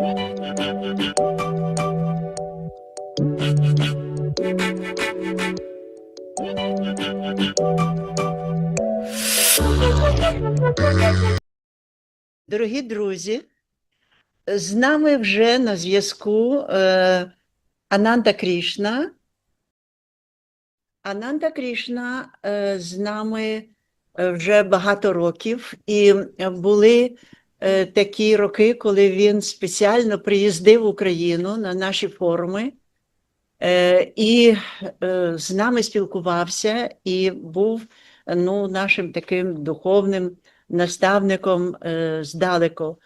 Дорогі друзі, з нами вже на зв'язку е, Ананда Крішна. Ананда Крішна е, з нами е, вже багато років, і були такі роки, коли він спеціально приїздив в Україну на наші форуми е, і е, з нами спілкувався і був ну, нашим таким духовним наставником е, здалеку.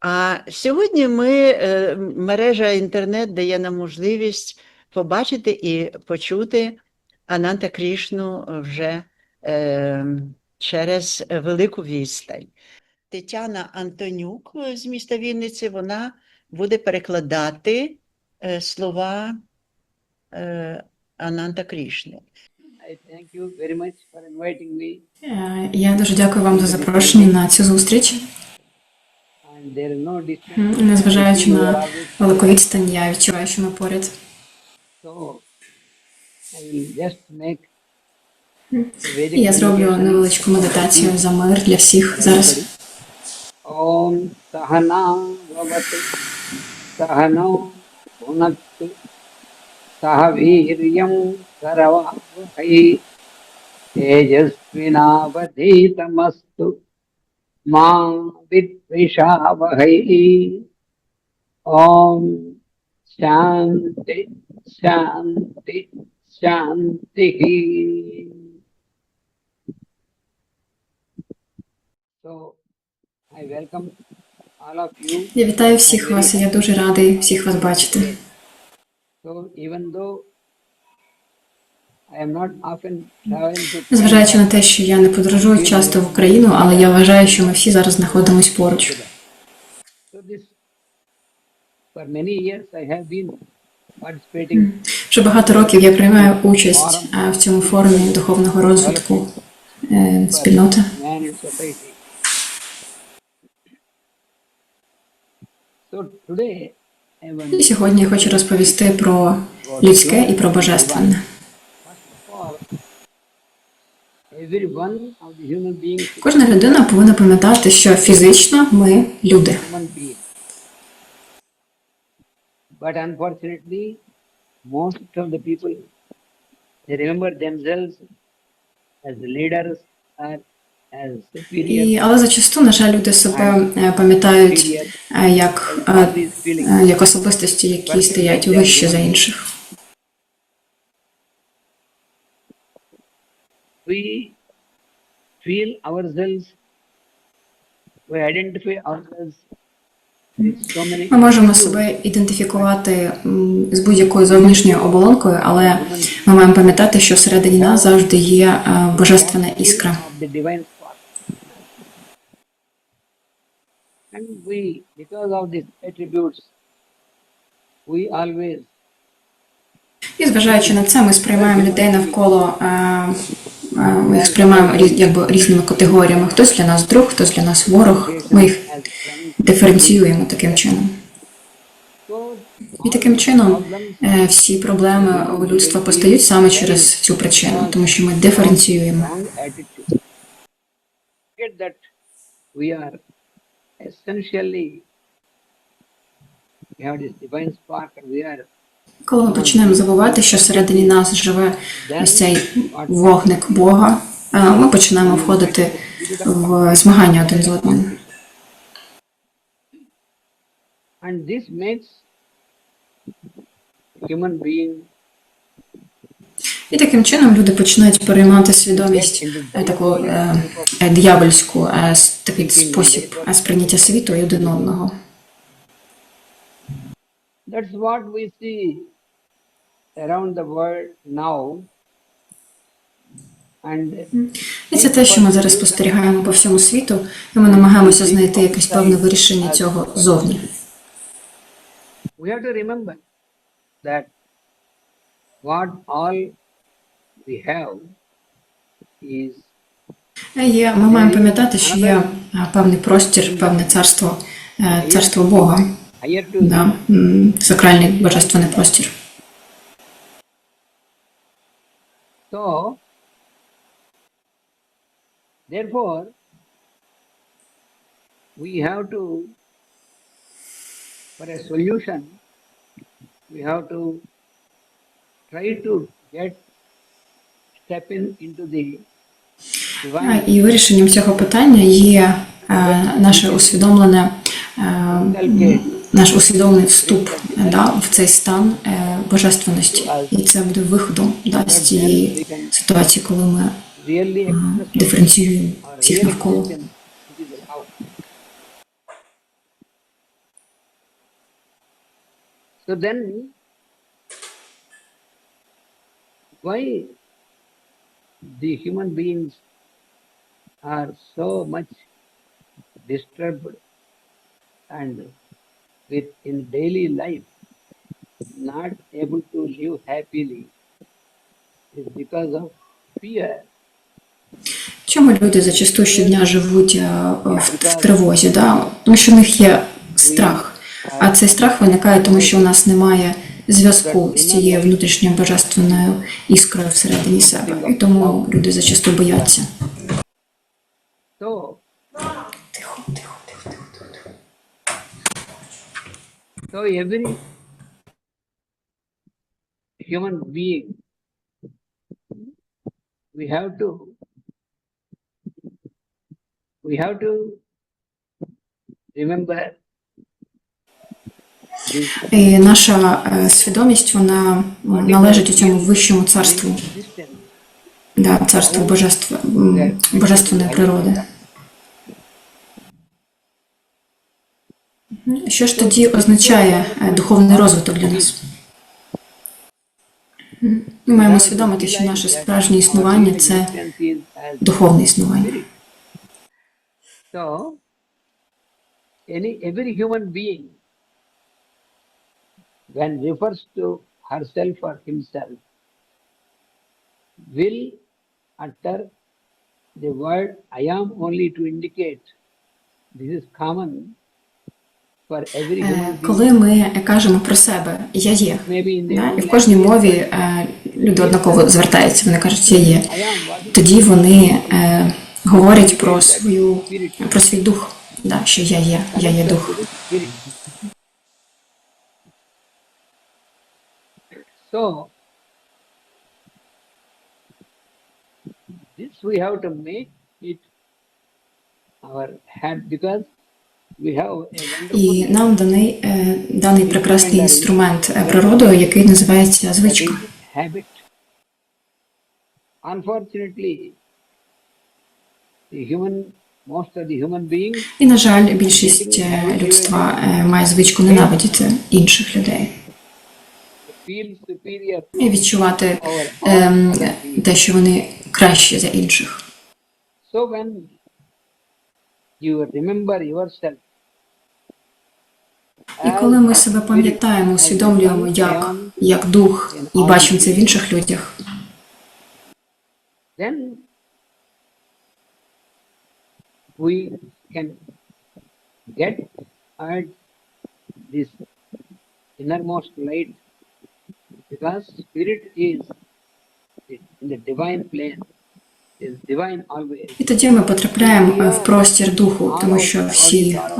А сьогодні ми, е, мережа інтернет дає нам можливість побачити і почути Ананта Крішну вже е, через велику відстань. Тетяна Антонюк з міста Вінниці, вона буде перекладати е, слова е, Ананта Крішни. Е, Я дуже дякую вам за запрошення на цю зустріч. Незважаючи на велику відстань, я відчуваю, що ми поряд. Я зроблю невеличку медитацію за мир для всіх зараз. ॐ सहना भवतु, सहनो भुनक्तु सह वीर्यं करवावहै। तेजस्विनावधीतमस्तु, मा विद्विषावहै। ॐ शान्ति शान्ति शान्तिः So Я вітаю всіх вас, я дуже радий всіх вас бачити. Незважаючи на те, що я не подорожую часто в Україну, але я вважаю, що ми всі зараз знаходимось поруч. Вже багато років я приймаю участь в цьому форумі духовного розвитку е, спільноти. man in society. So today I want І сьогодні я хочу розповісти про людське і про божественне. Кожна людина повинна пам'ятати, що фізично ми люди. But І, але зачасту, на жаль, люди себе е, пам'ятають е, як, е, як особистості, які стоять вище за інших. We feel ourselves, we identify ourselves with so many Ми можемо себе ідентифікувати з будь-якою зовнішньою оболонкою, але ми маємо пам'ятати, що всередині нас завжди є божественна іскра. of the divine spark. And we, because of these attributes, we always І зважаючи на це, ми сприймаємо людей навколо, е, е, ми їх сприймаємо якби різними категоріями. Хтось для нас друг, хтось для нас ворог. Ми їх диференціюємо таким чином. І таким чином е, всі проблеми у людства постають саме через цю причину, тому що ми диференціюємо. Коли ми почнемо забувати, що всередині нас живе ось цей вогник Бога, е, ми починаємо входити в змагання один з одним. and this makes human being І таким чином люди починають переймати свідомість е, таку е, е, диявольську, е, такий спосіб сприйняття світу і один одного. That's what we see around the world now. І це те, що ми зараз спостерігаємо по всьому світу, і ми намагаємося знайти якесь певне вирішення цього зовні. we have to remember that what all we have is Е, Є, ми маємо пам'ятати, що є е, певний простір, певне царство, е, царство Бога. да, сакральний божественний простір. So, therefore, we have to, for a solution, we have to try to get step in into the А, divine І вирішенням цього питання є е, наше усвідомлене, е, наш усвідомлений вступ да, в цей стан е, божественності. І це буде виходом да, з цієї ситуації, коли ми е, диференціюємо всіх навколо. So then, why the human beings are so much disturbed and with in daily life not able to live happily is because of fear. Чому люди зачасту щодня живуть е, в, в тривозі? Да? Тому що в них є страх. А цей страх виникає, тому що у нас немає зв'язку з цією внутрішньою божественною іскрою всередині себе. І тому люди зачасту бояться. So, Тихо, тихо, тихо, тихо. so human being, we have to, we have to remember І наша е, свідомість вона належить у цьому вищому царству, да, царству божества, божественної природи. Що ж тоді означає е, духовний розвиток для нас? Ми маємо усвідомити, що наше справжнє існування це духовне існування. So, any every human being, when refers to herself or himself, will utter the word "I am" only to indicate this is common for every Е, human being. Коли ми кажемо про себе я є, да, і в кожній мові е, люди однаково звертаються, вони кажуть я є. Тоді вони е, говорять про свою про свій дух, да, що я є, я є дух. So, this we have to make it our hand because І нам даний, е, даний прекрасний інструмент е, природою, який називається звичка. І, на жаль, більшість е, людства має звичку ненавидіти інших людей і відчувати ем, те, що вони кращі за інших. So when you remember yourself, І коли ми себе пам'ятаємо, усвідомлюємо як, як дух і бачимо це в інших людях, then we can get at this innermost light because spirit is in the divine plane is divine always І тоді ми потрапляємо е, в простір духу, тому що всі е,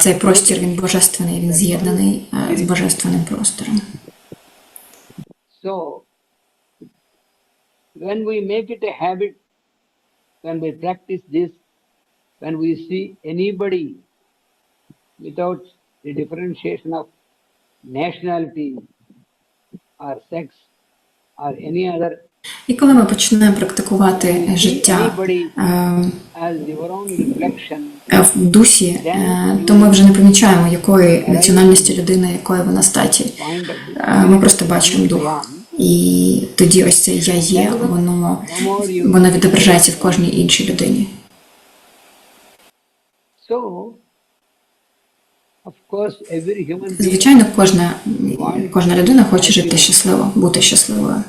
цей простір він божественний, він з'єднаний е, з божественним простором. So, when we make it a habit, when we practice this, when we see anybody without the differentiation of nationality or sex or any other, І коли ми починаємо практикувати життя е, е, в дусі, е, то ми вже не помічаємо, якої національності людини, якої вона статі. Е, Ми просто бачимо дух. І тоді ось це я є, воно, воно відображається в кожній іншій людині. So, of course, every human being Звичайно, кожна, кожна людина хоче жити щасливо, бути щасливою.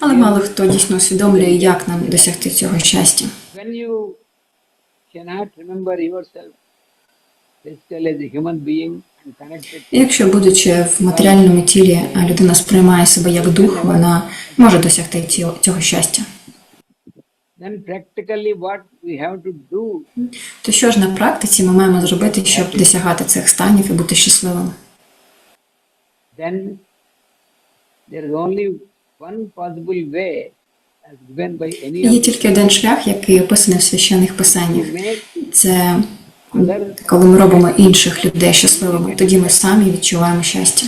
Але мало хто дійсно усвідомлює, як нам досягти цього щастя. Якщо, будучи в матеріальному тілі, людина сприймає себе як дух, вона може досягти цього щастя. Then practically what we have to do То що ж на практиці ми маємо зробити, щоб досягати цих станів і бути щасливими? then there is only one possible way as given by any Є тільки один шлях, який описаний в священних писаннях. Це коли ми робимо інших людей щасливими, тоді ми самі відчуваємо щастя.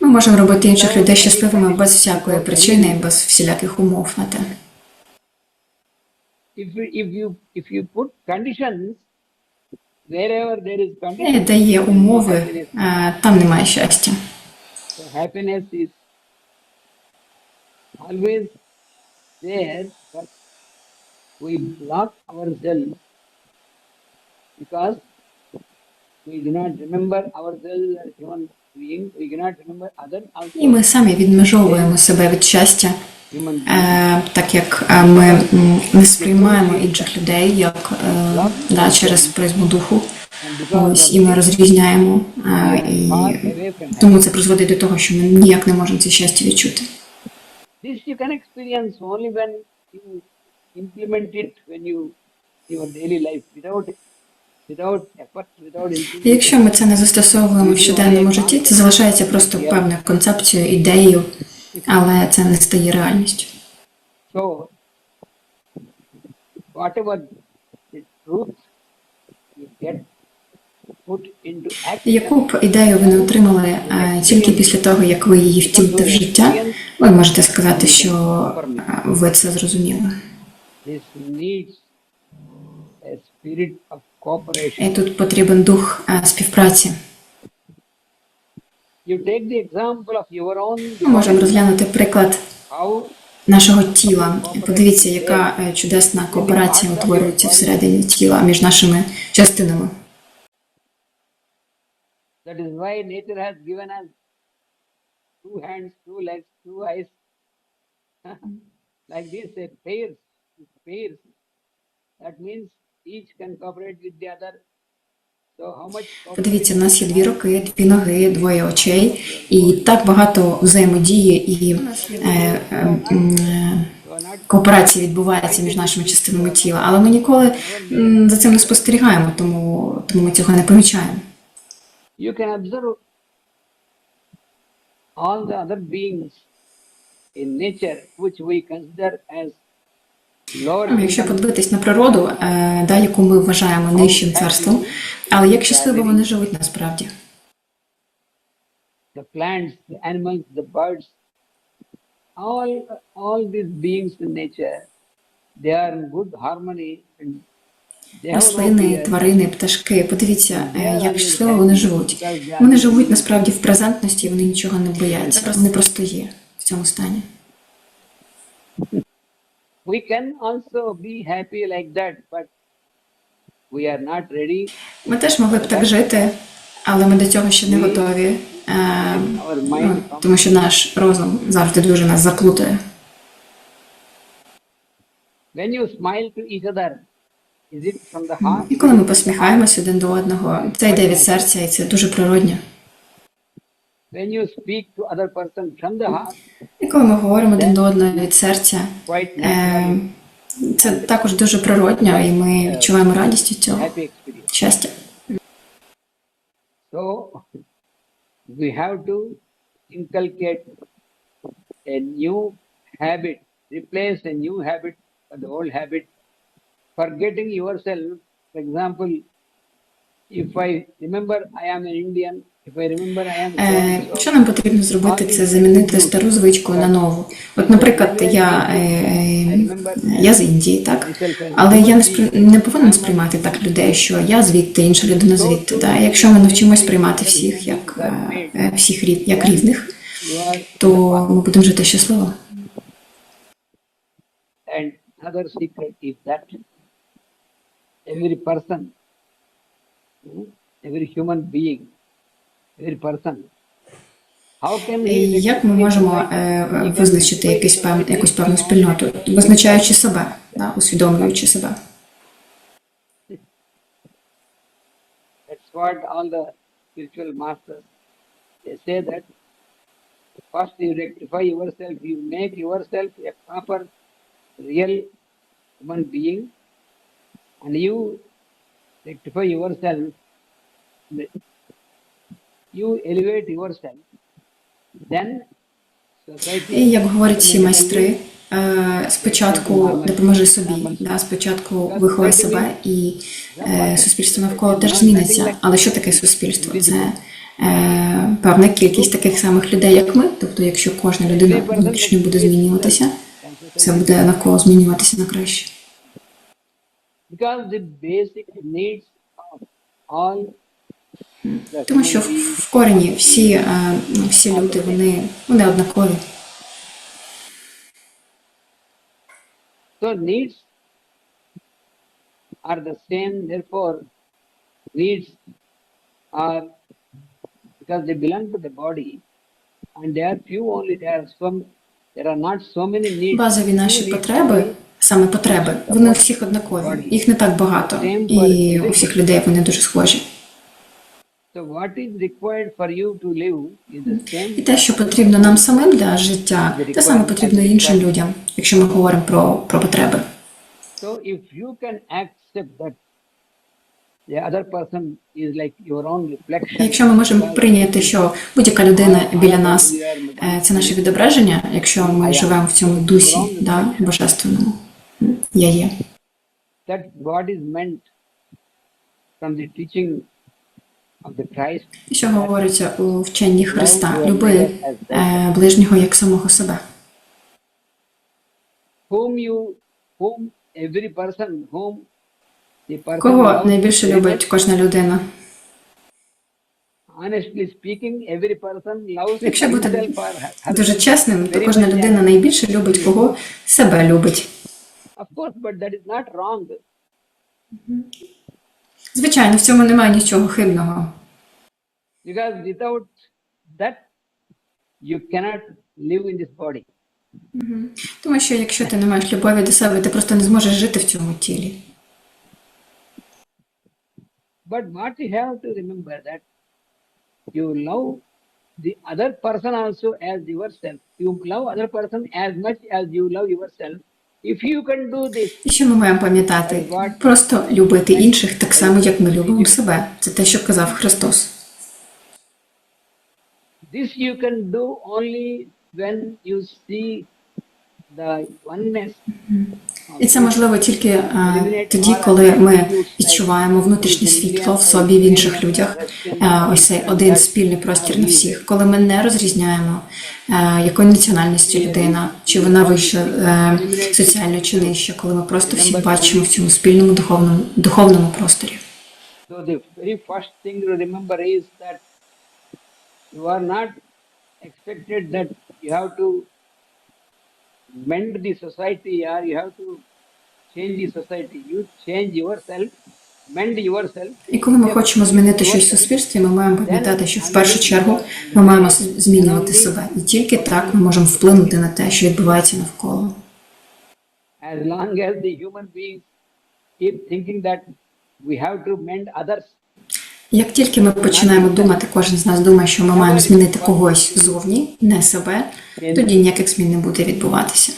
Ми можемо робити інших людей щасливими без всякої причини і без всіляких умов на те. де є умови, е, там немає щастя. always there but we block ourselves because we do not remember ourselves as human beings we cannot remember others also І ми самі відмежовуємо себе від щастя, е, так як е, ми не сприймаємо інших людей як е, да, через призму духу. Ось і ми розрізняємо, е, і тому це призводить до того, що ми ніяк не можемо це щастя відчути. This you can experience only when you implement it when you your daily life without without Якщо ми це не застосовуємо в щоденному житті, це залишається просто певною концепцією, ідеєю, але це не стає реальністю. Яку б ідею ви не отримали е, тільки після того, як ви її втілите в життя, ви можете сказати, що е, ви це зрозуміли. І тут потрібен дух е, співпраці. Ми можемо розглянути приклад нашого тіла. Подивіться, яка е, чудесна кооперація утворюється всередині тіла між нашими частинами. That is why nature has given us two hands, two legs, two eyes. like this, a pairs, pairs. That means each can cooperate with the other. So how much Подивіться, в нас є дві руки, дві ноги, двоє очей, і так багато взаємодії і е, е, е, кооперації відбувається між нашими частинами тіла, але ми ніколи за цим не спостерігаємо, тому, тому ми цього не помічаємо. you can observe all the other beings in nature which we consider as Якщо human подивитись на природу, е, да, яку ми вважаємо нижчим царством, але як щасливо вони живуть насправді. the plants, the animals, the birds, all all these beings in nature, they are in good harmony and Рослини, тварини, пташки. Подивіться, е, як щасливо вони живуть. Вони живуть насправді в презентності, вони нічого не бояться. Вони просто є в цьому стані. We can also be happy like that, but we are not ready. Ми теж могли б так жити, але ми до цього ще не готові, е, Our ну, тому що наш розум завжди дуже нас заплутає. when you smile to each other, is it from the heart? І коли ми посміхаємось один до одного, це йде від серця, і це дуже природньо. When you speak to other person from the heart, І коли ми говоримо один до одного від серця, quite е, naturally, це також дуже природньо, і ми відчуваємо радість від цього happy experience. щастя. So we have to inculcate a new habit, replace a new habit for the old habit, forgetting yourself. For example, if I remember I am an Indian, Е, Що нам потрібно зробити, це замінити стару звичку на нову. От, наприклад, я, е, е, я з Індії, так? Але я не спри... не повинен сприймати так людей, що я звідти, інша людина звідти. Да? Якщо ми навчимось сприймати всіх як всіх рів, як рівних, то ми будемо жити щасливо. Every human being, Як ми можемо е, е, визначити якийсь пев, якусь певну спільноту, визначаючи себе, да, усвідомлюючи себе? First you rectify yourself, you make yourself a proper, real human being, and you rectify yourself, you elevate yourself, then. І як говорять всі майстри, е, спочатку допоможи собі, да, спочатку виховай себе, і е, суспільство навколо теж зміниться. Але що таке суспільство? Це е, певна кількість таких самих людей, як ми. Тобто, якщо кожна людина внутрішньо буде змінюватися, це буде навколо змінюватися на краще. Because the basic needs of all the Тому що в корені всі, е, ну, всі люди вони, вони однакові. So needs are the same, therefore needs are because they belong to the body and they are few only, there are some there are not so many needs. Базові наші потреби, саме потреби, вони у всіх однакові. Їх не так багато, і у всіх людей вони дуже схожі. І те, що потрібно нам самим для життя, те саме потрібно і іншим людям, якщо ми говоримо про, про потреби. So if you can accept that the other person is like your own reflection. Якщо ми можемо прийняти, що будь-яка людина біля нас е, це наше відображення, якщо ми живемо в цьому дусі, да, божественному, я є. Що говориться у вченні Христа, люби е, ближнього як самого себе. Кого найбільше любить кожна людина? Якщо бути Дуже чесним, то кожна людина найбільше любить кого себе любить. Звичайно, в цьому немає нічого хибного. Because without that, you cannot live in this body. Тому що якщо ти не маєш любові до себе, ти просто не зможеш жити в цьому тілі. But what you have to remember that you love the other person also as yourself. You love other person as much as you love yourself. If you can do this, І що ми маємо пам'ятати? Просто любити інших так само, як ми любимо себе. Це те, що казав Христос. This you can do only when you see the oneness. І це можливо тільки е, тоді, коли ми відчуваємо внутрішнє світло в собі в інших людях. Е, ось цей один спільний простір на всіх, коли ми не розрізняємо, е, якої національності людина, чи вона вища е, соціально чи нижча, коли ми просто всі бачимо в цьому спільному духовному духовному просторі. So the very first thing to remember is that you are not expected that you have to mend the society or you have to change the society. You change yourself. І коли ми хочемо змінити щось в суспільстві, ми маємо пам'ятати, що в першу чергу ми маємо змінювати себе, і тільки так ми можемо вплинути на те, що відбувається навколо. As long as the human beings keep thinking that we have to mend others, Як тільки ми починаємо думати, кожен з нас думає, що ми маємо змінити когось зовні, не себе, тоді ніяких змін не буде відбуватися.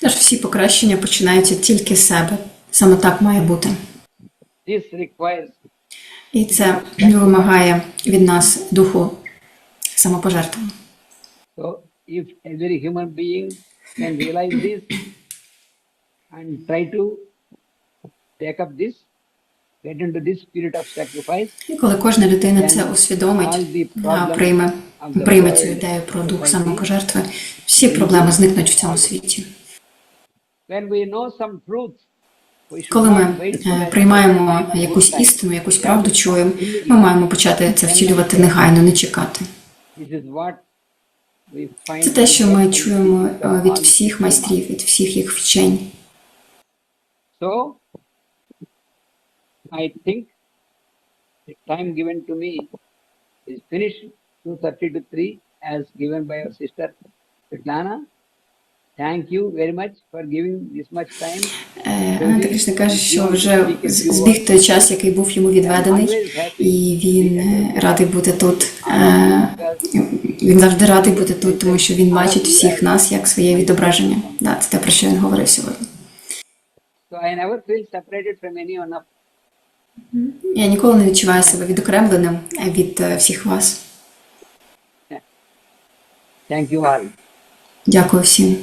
Тож всі покращення починаються тільки з себе. Саме так має бути. І це вимагає від нас духу самопожертви. If every human being can realize this and try to take up this, get into this spirit of sacrifice, І коли кожна людина це усвідомить, прийме, прийме цю ідею про дух самопожертви, всі проблеми зникнуть в цьому світі. when we know some truth, Коли ми е, приймаємо якусь істину, якусь правду чуємо, ми маємо почати це втілювати негайно, не чекати. This is what Це те, що ми чуємо е, від всіх майстрів, від всіх їх вчень. So I think the time given to me is finished 2.30 to 3 as given by our sister Svetlana. Thank you very much for giving this much time. Е, Ананта Кришна каже, що вже збіг той час, який був йому відведений, і він е, радий бути тут. Він завжди радий бути тут, тому що він бачить всіх нас як своє відображення. Да, це те, про що він говорив сьогодні. Я ніколи не відчуваю себе відокремленим е, від е, всіх вас. Дякую всім.